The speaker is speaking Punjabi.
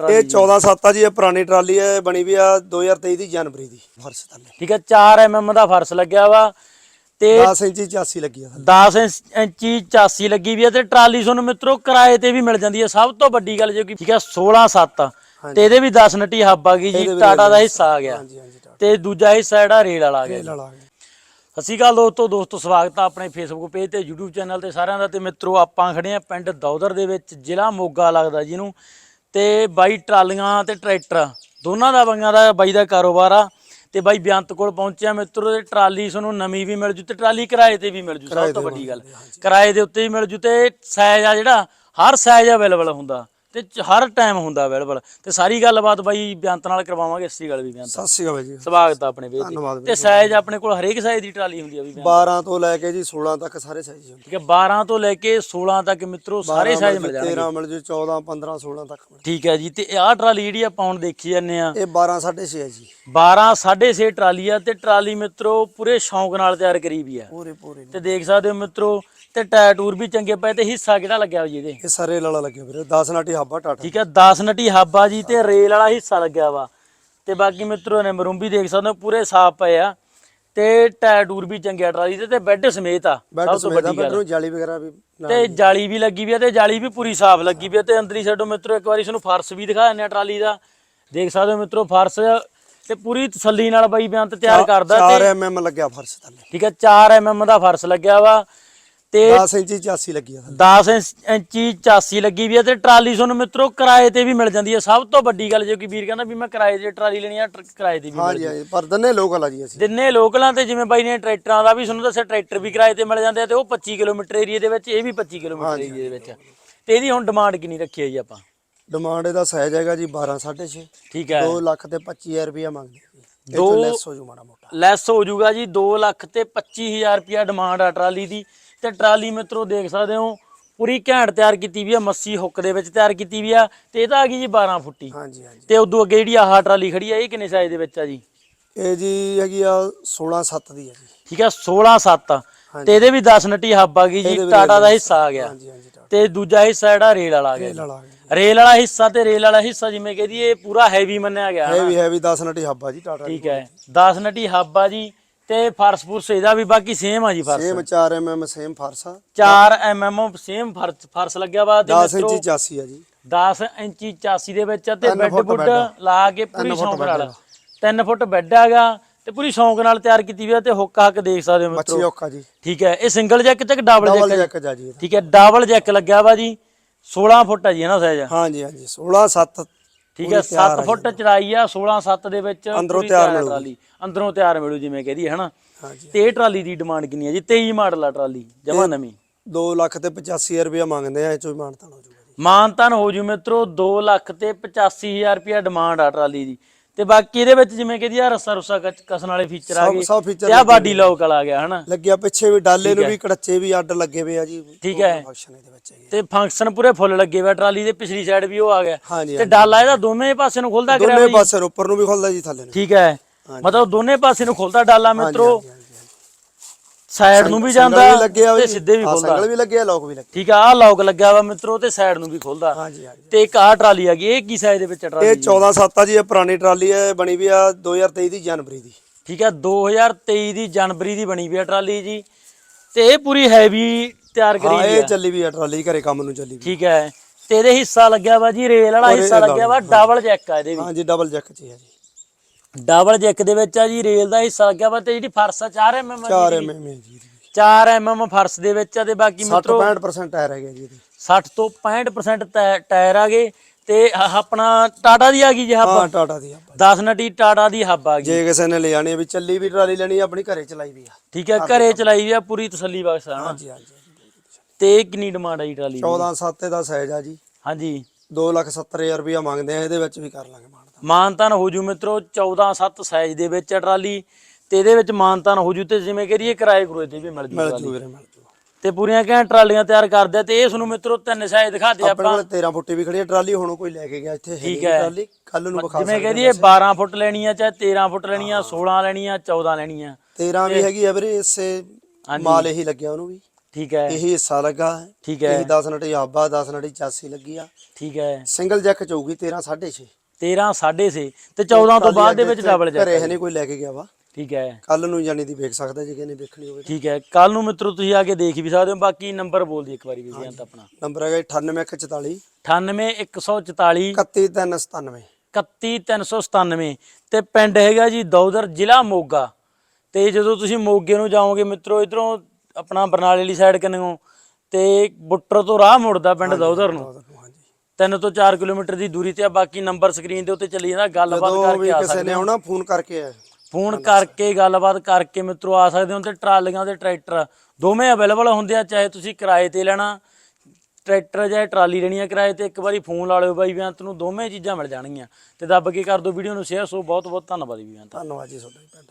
ਇਹ 14 7 ਆ ਜੀ ਇਹ ਪੁਰਾਣੀ ਟਰਾਲੀ ਹੈ ਬਣੀ ਵੀ ਆ 2023 ਦੀ ਜਨਵਰੀ ਦੀ। ਫਰਸ਼ ਥੱਲੇ। ਠੀਕ ਹੈ 4 ਐਮਐਮ ਦਾ ਫਰਸ਼ ਲੱਗਿਆ ਵਾ ਤੇ 10 ਇੰਚੀ 84 ਲੱਗੀ ਆ ਥੱਲੇ। 10 ਇੰਚ- 84 ਲੱਗੀ ਵੀ ਹੈ ਤੇ ਟਰਾਲੀ ਤੁਹਾਨੂੰ ਮਿੱਤਰੋ ਕਿਰਾਏ ਤੇ ਵੀ ਮਿਲ ਜਾਂਦੀ ਹੈ ਸਭ ਤੋਂ ਵੱਡੀ ਗੱਲ ਜੋ ਕਿ ਠੀਕ ਹੈ 16 7 ਤੇ ਇਹਦੇ ਵੀ 10 ਨਟੀ ਹੱਬ ਆ ਗਈ ਜੀ ਟਾਟਾ ਦਾ ਹਿੱਸਾ ਆ ਗਿਆ। ਤੇ ਦੂਜਾ ਹਿੱਸਾ ਜਿਹੜਾ ਰੇਲ ਵਾਲਾ ਆ ਗਿਆ ਸਤਿ ਸ਼੍ਰੀ ਅਕਾਲ ਦੋਸਤੋ ਦੋਸਤੋ ਸਵਾਗਤ ਆ ਆਪਣੇ ਫੇਸਬੁੱਕ ਪੇਜ ਤੇ YouTube ਚੈਨਲ ਤੇ ਸਾਰਿਆਂ ਦਾ ਤੇ ਮਿੱਤਰੋ ਆਪਾਂ ਖੜੇ ਆ ਪਿੰਡ ਦੌਦਰ ਦੇ ਵਿੱਚ ਜ਼ਿਲ੍ਹਾ ਮੋਗਾ ਲੱਗਦਾ ਜਿਹਨੂੰ। ਤੇ ਬਾਈ ਟਰਾਲੀਆਂ ਤੇ ਟਰੈਕਟਰ। ਦੋਨਾਂ ਦਾ ਬੰਗਾਂ ਦਾ ਬਾਈ ਦਾ ਕਾਰੋਬਾਰ ਆ। ਤੇ ਬਾਈ ਬੇਅੰਤ ਕੋਲ ਪਹੁੰਚਿਆ ਮਿੱਤਰੋ ਤੇ ਟਰਾਲੀ ਤੁਹਾਨੂੰ ਨਵੀਂ ਵੀ ਮਿਲ ਜੂ ਤੇ ਟਰਾਲੀ ਕਿਰਾਏ ਤੇ ਵੀ ਮਿਲ ਜੂ ਸਭ ਤੋਂ ਵੱਡੀ ਗੱਲ। ਕਿਰਾਏ ਦੇ ਉੱਤੇ ਵੀ ਮਿਲ ਜੂ ਤੇ ਸਾਈਜ਼ ਆ ਜਿਹੜਾ ਹਰ ਸਾਈਜ਼ ਅਵੇਲੇਬਲ ਹੁੰਦਾ। ਤੇ ਚ- ਹਰ ਟਾਈਮ ਹੁੰਦਾ ਅਵੇਲੇਬਲ ਤੇ ਸਾਰੀ ਗੱਲਬਾਤ ਬਾਈ ਬੇਅੰਤ ਨਾਲ ਕਰਵਾਵਾਂਗੇ ਇਸੀ ਗੱਲ ਵੀ ਬੇਅੰਤ। ਸਤਿ ਸ਼੍ਰੀ ਅਕਾਲ ਜੀ। ਸਵਾਗਤ ਆ ਆਪਣੇ ਵੇਚ ਧੰਨਵਾਦ ਤੇ ਸਾਈਜ਼ ਆਪਣੇ ਕੋਲ ਹਰੇਕ ਸਾਈਜ਼ ਦੀ ਟਰਾਲੀ ਹੁੰਦੀ ਆ ਵੀ 12 ਤੋਂ ਲੈ ਕੇ ਜੀ 16 ਤੱਕ ਸਾਰੇ ਸਾਈਜ਼ ਹੁੰਦੇ ਠੀਕ ਹੈ 12 ਤੋਂ ਲੈ ਕੇ 16 ਤੱਕ ਮਿੱਤਰੋ ਸਾਰੇ ਸਾਈਜ਼ ਮਿਲ ਜਾਣਗੇ। 13 ਮਿਲ ਜੂ 14 15 16 ਤੱਕ ਮਿਲ ਠੀਕ ਹੈ ਜੀ ਤੇ ਆਹ ਟਰਾਲੀ ਜਿਹੜੀ ਆਪਾਂ ਹੁਣ ਦੇਖੀ ਜਾਂਦੇ ਆ ਇਹ 12 6.5 ਹੈ ਜੀ। 12 6.5 ਟਰਾਲੀ ਆ ਤੇ ਟਰਾਲੀ ਮਿੱਤਰੋ ਪੂਰੇ ਸ਼ੌਂਕ ਨਾਲ ਤਿਆਰ ਕਰੀ ਵੀ ਆ। ਪੂਰੇ ਪੂਰੇ। ਤੇ ਦੇਖ ਸਕਦੇ ਹੋ ਮਿੱਤਰੋ ਤੇ ਟਾਇਰ ਟੂਰ ਵੀ ਚੰਗੇ ਪਏ ਤੇ ਹਿੱਸਾ ਕਿਹੜਾ ਲੱਗਿਆ ਹੋਈ ਇਹਦੇ? ਇਹ ਸਾਰੇ ਲਾਲਾ ਲੱਗਿਆ ਵੀਰੇ 10 ਨਾਟੀ ਹਾਬਾ ਟਾਟਾ। ਠੀਕ ਹੈ 10 ਨਟੀ ਹਾਬਾ ਜੀ ਤੇ ਰੇਲ ਵਾਲਾ ਹਿੱਸਾ ਲੱਗਿਆ ਵਾ। ਤੇ ਬਾਕੀ ਮਿੱਤਰੋ ਨੇ ਮਰੂੰਬੀ ਦੇਖ ਸਕਦੇ ਹੋ ਪੂਰੇ ਸਾਫ਼ ਪਏ ਆ। ਤੇ ਟਾਇਰ ਟੂਰ ਵੀ ਚੰਗੇ ਆ ਟਰਾਲੀ ਦੇ ਤੇ ਬੈੱਡ ਸਮੇਤ ਆ ਬੈੱਡ ਸਭ ਤੋਂ ਸਮੇਤ ਵੱਡੀ ਬੈੱਡ ਗੱਲ। ਨੂੰ ਜਾਲੀ ਵਗੈਰਾ ਵੀ ਨਾਲ ਤੇ ਜਾਲੀ ਵੀ ਲੱਗੀ ਵੀ ਆ ਤੇ ਜਾਲੀ ਵੀ ਪੂਰੀ ਸਾਫ਼ ਲੱਗੀ ਵੀ ਆ ਤੇ ਅੰਦਰੀ ਸਾਈਡੋਂ ਮਿੱਤਰੋ ਇੱਕ ਵਾਰੀ ਤੁਹਾਨੂੰ ਫਰਸ਼ ਵੀ ਦਿਖਾ ਦਿੰਦੇ ਆ ਟਰਾਲੀ ਦਾ। ਦੇਖ ਸਕਦੇ ਹੋ ਮਿੱਤਰੋ ਫਰਸ਼ ਤੇ ਪੂਰੀ ਤਸੱਲੀ ਨਾਲ ਬਾਈ ਬਿਆੰਤ ਤਿਆਰ ਕਰਦਾ 4 ਐਮਐਮ ਲੱਗਿਆ ਫਰਸ਼ ਥੱਲੇ। ਠੀਕ ਹੈ 4 ਐਮਐਮ ਦਾ ਫਰਸ਼ ਲੱਗਿਆ ਵਾ। ਤੇ 10 ਇੰਚੀ 84 ਲੱਗੀ ਆ ਥੱਲੇ। 10 ਇੰਚ- ਇੰਚੀ 84 ਲੱਗੀ ਵੀ ਆ ਤੇ ਟਰਾਲੀ ਤੁਹਾਨੂੰ ਮਿੱਤਰੋ ਕਿਰਾਏ ਤੇ ਵੀ ਮਿਲ ਜਾਂਦੀ ਹੈ ਸਭ ਤੋਂ ਵੱਡੀ ਗੱਲ ਜੋ ਕਿ ਵੀਰ ਕਹਿੰਦਾ ਵੀ ਮੈਂ ਕਿਰਾਏ ਤੇ ਟਰਾਲੀ ਲੈਣੀ ਆ ਕਿਰਾਏ ਤੇ ਵੀ ਹਾਂਜੀ ਹਾਂਜੀ ਪਰ ਦੰਨੇ ਲੋਕਲ ਆ ਜੀ ਅਸੀਂ। ਦਿਨੇ ਲੋਕਲਾਂ ਤੇ ਜਿਵੇਂ ਬਾਈ ਨੇ ਟਰੈਕਟਰਾਂ ਦਾ ਵੀ ਤੁਹਾਨੂੰ ਦੱਸਿਆ ਟਰੈਕਟਰ ਵੀ ਕਿਰਾਏ ਤੇ ਮਿਲ ਜਾਂਦੇ ਆ ਤੇ ਉਹ 25 ਕਿਲੋਮੀਟਰ ਏਰੀਆ ਦੇ ਵਿੱਚ ਇਹ ਵੀ 25 ਕਿਲੋਮੀਟਰ ਏਰੀਆ ਦੇ ਵਿੱਚ। ਤੇ ਇਹਦੀ ਹੁਣ ਡਿਮਾਂਡ ਕਿੰਨੀ ਰੱਖੀ ਹੈ ਜੀ ਆਪਾਂ? ਡਿਮਾਂਡ ਇਹਦਾ ਸਾਈਜ਼ ਹੈਗਾ ਜੀ 12 6.5 ਠੀਕ ਹੈ। 2 ਲੱਖ ਤੇ 25000 ਰੁਪਇਆ ਮੰਗਦੇ ਦੋ- ਲੈਸ ਹੋ ਜੂ ਮਾੜਾ ਮੋਟਾ। ਲੈਸ ਹੋ ਜਾਊਗਾ ਜੀ 2 ਲੱਖ ਤੇ 25000 ਰੁਪਿਆ ਡਿਮਾਂਡ ਆ ਟਰਾਲੀ ਦੀ। ਤੇ ਟਰਾਲੀ ਮਿੱਤਰੋ ਦੇਖ ਸਕਦੇ ਹੋ ਪੂਰੀ ਘੈਂਟ ਤਿਆਰ ਕੀਤੀ ਵੀ ਆ ਮੱਸੀ ਹੁੱਕ ਦੇ ਵਿੱਚ ਤਿਆਰ ਕੀਤੀ ਵੀ ਆ ਤੇ ਇਹ ਤਾਂ ਆ ਗਈ ਜੀ 12 ਫੁੱਟੀ। ਹਾਂਜੀ ਹਾਂਜੀ। ਤੇ ਉਦੋਂ ਅੱਗੇ ਜਿਹੜੀ ਆਹ ਟਰਾਲੀ ਖੜੀ ਆ ਇਹ ਕਿੰਨੇ ਸਾਈਜ਼ ਦੇ ਵਿੱਚ ਆ ਜੀ? ਇਹ ਜੀ ਹੈਗੀ ਆ 16 7 ਦੀ ਹੈ ਜੀ। ਠੀਕ ਆ 16 7 ਤੇ ਇਹਦੇ ਵੀ 10 ਨਟੀ ਹੱਬ ਆ ਗਈ ਜੀ ਟਾਟਾ ਦਾ ਹਿੱਸਾ ਆ ਗਿਆ। ਹਾਂਜੀ ਹਾਂਜੀ ਟਾਟਾ। ਤੇ ਦੂਜਾ ਹਿੱਸਾ ਜਿਹੜਾ ਰੇਲ ਵਾਲਾ ਆ ਗਿਆ ਰੇਲ ਵਾਲਾ ਹਿੱਸਾ ਤੇ ਰੇਲ ਵਾਲਾ ਹਿੱਸਾ ਜਿਵੇਂ ਕਹਦੀ ਇਹ ਪੂਰਾ ਹੈਵੀ ਮੰਨਿਆ ਗਿਆ ਹੈਵੀ ਹੈਵੀ 10 ਨਟੀ ਹਾਬਾ ਜੀ ਟਾਟਾ ਠੀਕ ਹੈ 10 ਨਟੀ ਹੱਬ ਆ ਜੀ। ਤੇ ਫਰਸ਼ ਫੁਰਸ਼ ਇਹਦਾ ਵੀ ਬਾਕੀ ਸੇਮ ਆ ਜੀ ਫਰਸ਼। ਸੇਮ 4 ਐਮਐਮ ਸੇਮ ਫਰਸਾ 4 ਐਮਐਮ ਸੇਮ ਫਰਸ਼ ਫਰਸ਼ ਲੱਗਿਆ ਵਾ ਤੇ 10 ਮਿੱਤਰੋ ਇੰਚੀ 84 ਹੈ ਜੀ। 10 ਇੰਚੀ 84 ਦੇ ਵਿੱਚ ਆ ਤੇ ਬੈੱਡ ਫੁੱਟ ਬੁੱਡ। ਲਾ ਕੇ ਪੂਰੀ ਸ਼ੌਂਕ ਨਾਲ। ਹੈਗਾ। 3 ਫੁੱਟ ਬੈੱਡ ਹੈਗਾ ਤੇ ਪੂਰੀ ਸ਼ੌਂਕ ਨਾਲ ਤਿਆਰ ਕੀਤੀ ਵੀ ਆ ਤੇ ਹੁੱਕ ਹੱਕ ਦੇਖ ਸਕਦੇ ਹੋ ਮੱਛੀ ਮਿੱਤਰੋ ਔਖਾ ਜੀ। ਠੀਕ ਹੈ ਇਹ ਸਿੰਗਲ ਜੈਕ ਤੇ ਡਬਲ ਡਬਲ ਜੈਕ। ਠੀਕ ਹੈ ਡਬਲ ਜੈਕ ਲੱਗਿਆ ਵਾ ਜੀ 16 ਫੁੱਟ ਹੈ ਜੀ ਨਾ ਸਾਈਜ਼ ਹਾਂਜੀ ਹਾਂਜੀ 16 7 ਠੀਕ ਹੈ 7 ਫੁੱਟ ਚੜਾਈ ਆ 16 7 ਦੇ ਵਿੱਚ ਅੰਦਰੋਂ ਤਿਆਰ ਹੈ ਮਿਲੂਗੀ। ਟਰਾਲੀ। ਅੰਦਰੋਂ ਤਿਆਰ ਮਿਲੂ ਜਿਵੇਂ ਕਹਦੀ ਹੈ ਹਨਾ? ਤੇ ਇਹ ਟਰਾਲੀ ਦੀ ਡਿਮਾਂਡ ਕਿੰਨੀ ਹੈ ਜੀ? 23 ਮਾਡਲ ਆ ਟਰਾਲੀ ਜਮਾ ਨਵੀਂ। 2 ਲੱਖ ਤੇ 85000 ਰੁਪਇਆ ਮੰਗਦੇ ਆ ਇਹ ਚੋਂ ਮਾਨਤਾਨ ਹੋ ਜੂਗਾ ਜੀ। ਮਾਨਤਨ ਹੋ ਜੂ ਮਿੱਤਰੋ 2 ਲੱਖ ਤੇ 85000 ਰੁਪਿਆ ਡਿਮਾਂਡ ਆ ਟਰਾਲੀ ਦੀ। ਤੇ ਬਾਕੀ ਇਹਦੇ ਵਿੱਚ ਜਿਵੇਂ ਕਹਦੀ ਆ ਰੱਸਾ ਰੁੱਸਾ ਕਸ- ਕਸਣ ਵਾਲੇ ਫੀਚਰ ਆ ਸਭ- ਗਏ। ਸਭ feature ਤੇ ਆ ਬਾਡੀ ਲੋਕ ਆ। ਗਿਆ ਹਨਾ? ਲੱਗਿਆ ਪਿੱਛੇ ਵੀ ਡਾਲੇ ਨੂੰ ਵੀ ਕੜੱਚੇ ਵੀ ਅੱਡ ਲੱਗੇ ਹੋਏ ਆ ਜੀ। ਠੀਕ ਹੈ। ਫੰਕਸ਼ਨ ਇਹਦੇ ਵਿੱਚ ਹੈਗੇ। ਤੇ ਫੰਕਸ਼ਨ ਪੂਰੇ ਫੁੱਲ ਲੱਗੇ ਹੋਏ ਆ ਟਰਾਲੀ ਦੇ ਪਿਛਲੀ ਸਾਈਡ ਵੀ ਉਹ ਆ ਗਿਆ। ਹਾਂਜੀ ਤੇ ਡਾਲਾ ਇਹਦਾ ਦੋਵੇਂ ਪਾਸੇ ਨੂੰ ਖੁੱਲਦਾ ਕਰਿਆ ਦੋਨੇ ਪਾਸੇ ਉੱਪਰ ਨੂੰ ਵੀ ਖੁੱਲਦਾ ਜੀ ਥੱਲੇ ਨੂੰ। ਠੀਕ ਹੈ। ਮਤਲਬ ਦੋਨੇ ਪਾਸੇ ਨੂੰ ਖੁੱਲਦਾ ਡਾਲਾ ਮਿੱਤਰੋ। ਸਾਈਡ ਨੂੰ ਵੀ ਜਾਂਦਾ ਸੰਗਲ ਵੀ ਲੱਗਿਆ ਤੇ ਸਿੱਧੇ ਵੀ ਖੁੱਲਦਾ। ਸੰਗਲ ਵੀ ਲੱਗਿਆ ਲੋਕ ਵੀ ਲੱਗੇ ਠੀਕ ਆ ਆਹ ਲੌਕ ਲੱਗਿਆ ਵਾ ਮਿੱਤਰੋ ਤੇ ਸਾਈਡ ਨੂੰ ਵੀ ਖੁੱਲਦਾ। ਹਾਂਜੀ ਹਾਂਜੀ। ਤੇ ਇੱਕ ਆਹ ਟਰਾਲੀ ਆ ਗਈ ਇਹ ਕੀ ਸਾਈਜ਼ ਦੇ ਵਿੱਚ ਆ ਇਹ ਟਰਾਲੀ 14 7 ਆ ਜੀ ਇਹ ਪੁਰਾਣੀ ਟਰਾਲੀ ਹੈ ਬਣੀ ਵੀ ਆ 2023 ਦੀ ਜਨਵਰੀ ਦੀ। ਠੀਕ ਹੈ 2023 ਦੀ ਜਨਵਰੀ ਦੀ ਬਣੀ ਵੀ ਆ ਟਰਾਲੀ ਜੀ। ਤੇ ਇਹ ਪੂਰੀ ਹੈਵੀ ਤਿਆਰ ਕਰੀ ਹਾਂ ਇਹ ਆ। ਚੱਲੀ ਵੀ ਆ ਟਰਾਲੀ ਘਰੇ ਕੰਮ ਨੂੰ ਚੱਲੀ ਵੀ ਠੀਕ ਹੈ ਤੇ ਇਹਦੇ ਹਿੱਸਾ ਲੱਗਿਆ ਵਾ ਜੀ ਰੇਲ ਵਾਲਾ ਹਿੱਸਾ ਲੱਗਿਆ ਵਾ ਡਬਲ ਜੈਕ ਆ ਇਹਦੇ ਵੀ। ਹਾਂਜੀ ਡਬਲ ਜੈਕ ਚ ਹੀ ਆ ਜੀ। ਡਬਲ ਜੈਕ ਦੇ ਵਿੱਚ ਆ ਜੀ ਰੇਲ ਦਾ ਹਿੱਸਾ ਲੱਗਿਆ ਵਾ ਤੇ ਜਿਹੜੀ ਫਰਸ਼ ਆ 4 ਐਮਐਮ 4 ਐਮਐਮ ਜੀ 4 ਐਮਐਮ ਫਰਸ਼ ਦੇ ਵਿੱਚ ਆ ਤੇ ਬਾਕੀ 60 ਮਿੱਤਰੋ 65% ਟਾਇਰ ਹੈਗੇ ਜੀ ਇਹਦੇ। 60 ਤੋਂ 65% ਟੈ- ਟਾਇਰ ਆ ਗਏ ਤੇ ਆਪਣਾ ਟਾਟਾ ਦੀ ਆ ਗਈ ਜੀ ਹੱਬ। ਹਾਂ ਟਾਟਾ ਦੀ ਆ 10 ਨਟੀ ਟਾਟਾ ਦੀ ਹੱਬ ਆ ਗਈ। ਜੇ ਕਿਸੇ ਨੇ ਲੈ ਜਾਣੀ ਵੀ ਚੱਲੀ ਵੀ ਟਰਾਲੀ ਲੈਣੀ ਆਪਣੀ ਘਰੇ ਚਲਾਈ ਵੀ ਆ। ਠੀਕ ਹੈ ਘਰੇ ਚਲਾਈ ਵੀ ਆ ਪੂਰੀ ਤਸੱਲੀ ਬਖਸ਼ ਆ ਹਾਂਜੀ ਹਾਂਜੀ ਤੇ ਕਿੰਨੀ ਡਿਮਾਂਡ ਆ ਜੀ ਟਰਾਲੀ ਦੀ? 14 7 ਦਾ ਸਾਈਜ਼ ਆ ਜੀ। ਹਾਂਜੀ। 270000 ਰੁਪਇਆ ਮੰਗਦੇ ਆ ਇਹਦੇ ਵਿੱਚ ਵੀ ਕਰ ਲਾਂਗੇ ਮਾਨਤਾ ਮਾਨਤਾਨ ਹੋ ਜੂ ਮਿੱਤਰੋ 14 7 ਸਾਈਜ਼ ਦੇ ਵਿੱਚ ਆ ਟਰਾਲੀ ਤੇ ਇਹਦੇ ਵਿੱਚ ਮਾਨਤਾਨ ਹੋ ਜੂ ਤੇ ਜਿਵੇਂ ਕਰੀਏ ਕਿਰਾਏ ਕਰੋਏ ਤੇ ਵੀ ਮਿਲ ਜੂ ਮਿਲ। ਜੂ ਵੀਰੇ ਮਿਲ ਜੂ। ਤੇ ਪੂਰੀਆਂ ਘੈਂਟ ਟਰਾਲੀਆਂ ਤਿਆਰ ਕਰਦੇ ਆ ਤੇ ਇਸ ਨੂੰ ਮਿੱਤਰੋ ਤਿੰਨ ਸਾਈਜ਼ ਦਿਖਾਦੇ ਆਪਣੇ ਆਪਾਂ। ਕੋਲ 13 ਫੁੱਟੀ ਵੀ ਖੜੀ ਆ ਟਰਾਲੀ ਹੁਣ ਕੋਈ ਲੈ ਕੇ ਗਿਆ ਇੱਥੇ ਹੈ ਠੀਕ ਨਹੀਂ ਹੈ। ਟਰਾਲੀ ਕੱਲ ਨੂੰ ਵਿਖਾ ਜਿਵੇਂ ਸਕਦੇ ਕਹਦੀਏ 12 ਫੁੱਟ ਲੈਣੀ ਆ ਚਾਹੇ 13 ਫੁੱਟ ਲੈਣੀ ਆ 16 ਲੈਣੀ ਆ 14 ਲੈਣੀ ਆ 13 ਵੀ ਹੈਗੀ ਆ ਵੀਰੇ ਇਸੇ ਮਾਲ ਇਹੀ ਲੱਗਿਆ ਉਹਨੂੰ ਵੀ। ਠੀਕ ਹੈ। ਇਹੀ ਹਿੱਸਾ ਲੱਗਾ। ਠੀਕ ਹੈ। ਇਹ 10 ਨਟੀ ਆਬਾ 10 ਨਟੀ ਚਾਸੀ ਲੱਗੀ ਆ। ਠੀਕ ਹੈ। ਸਿੰਗਲ ਜੈਕ ਚਊਗੀ 13 6.5 13 6.5 ਤੇ 14 ਤੋਂ ਬਾਅਦ ਦੇ ਵਿੱਚ ਡਬਲ ਘਰੇ ਜੈਕ ਹੈ ਨਹੀਂ ਕੋਈ ਲੈ ਕੇ ਗਿਆ ਵਾ। ਠੀਕ ਹੈ। ਕੱਲ ਨੂੰ ਜਾਨੀ ਦੀ ਵੇਖ ਸਕਦਾ ਜੇ ਕਿਨੇ ਵੇਖਣੀ ਹੋਵੇ। ਠੀਕ ਹੈ। ਕੱਲ ਨੂੰ ਮਿੱਤਰੋ ਤੁਸੀਂ ਆ ਕੇ ਦੇਖ ਵੀ ਸਕਦੇ ਹੋ। ਬਾਕੀ ਨੰਬਰ ਬੋਲ ਦੀ ਇੱਕ ਵਾਰੀ ਵੀ ਜੀ ਤਾਂ ਆਪਣਾ। ਨੰਬਰ ਹੈਗਾ 98144 98144 31397 31397 ਤੇ ਪਿੰਡ ਹੈਗਾ ਜੀ ਦੌਦਰ ਜ਼ਿਲ੍ਹਾ ਮੋਗਾ। ਤੇ ਜਦੋਂ ਤੁਸੀਂ ਮੋਗੇ ਨੂੰ ਜਾਓਗੇ ਮਿੱਤਰੋ ਇਧਰੋਂ ਆਪਣਾ ਬਰਨਾਲੇ ਵਾਲੀ ਸਾਈਡ ਕੰਨੋਂ ਤੇ ਬੁੱਟਰ ਤੋਂ ਰਾਹ ਮੁੜਦਾ ਪਿੰਡ ਦੌਦਰ ਨੂੰ। 3 ਤੋਂ 4 ਕਿਲੋਮੀਟਰ ਦੀ ਦੂਰੀ ਤੇ ਆ ਬਾਕੀ ਨੰਬਰ ਸਕਰੀਨ ਦੇ ਉੱਤੇ ਚੱਲੀ ਜਾਂਦਾ ਗੱਲਬਾਤ ਜਦੋਂ ਵੀ ਕਰਕੇ ਆ ਕਿਸੇ ਸਕਦੇ ਨੇ ਆਉਣਾ ਫੋਨ ਕਰਕੇ ਆ। ਫੋਨ ਕਰਕੇ ਗੱਲਬਾਤ ਕਰਕੇ ਮਿੱਤਰੋ ਆ ਸਕਦੇ ਹੋ ਤੇ ਟਰਾਲੀਆਂ ਤੇ ਟਰੈਕਟਰ। ਦੋਵੇਂ ਅਵੇਲੇਬਲ ਹੁੰਦੇ ਆ ਚਾਹੇ ਤੁਸੀਂ ਕਿਰਾਏ ਤੇ ਲੈਣਾ ਟਰੈਕਟਰ ਜਾਂ ਟਰਾਲੀ ਲੈਣੀ ਆ ਕਿਰਾਏ ਤੇ ਇੱਕ ਵਾਰੀ ਫੋਨ ਲਾ ਲਿਓ ਬਾਈ ਬੇਅੰਤ ਨੂੰ ਦੋਵੇਂ ਚੀਜ਼ਾਂ ਮਿਲ ਜਾਣਗੀਆਂ। ਤੇ ਦੱਬ ਕੇ ਕਰ ਦਿਓ ਵੀਡੀਓ ਨੂੰ ਸ਼ੇਅਰ ਸੋ ਬਹੁਤ ਬਹੁਤ ਧੰਨਵਾਦ ਜੀ ਬੇਅੰਤ। ਧੰਨਵਾਦ ਜੀ ਤੁਹਾਡਾ ਜੀ ਤੇ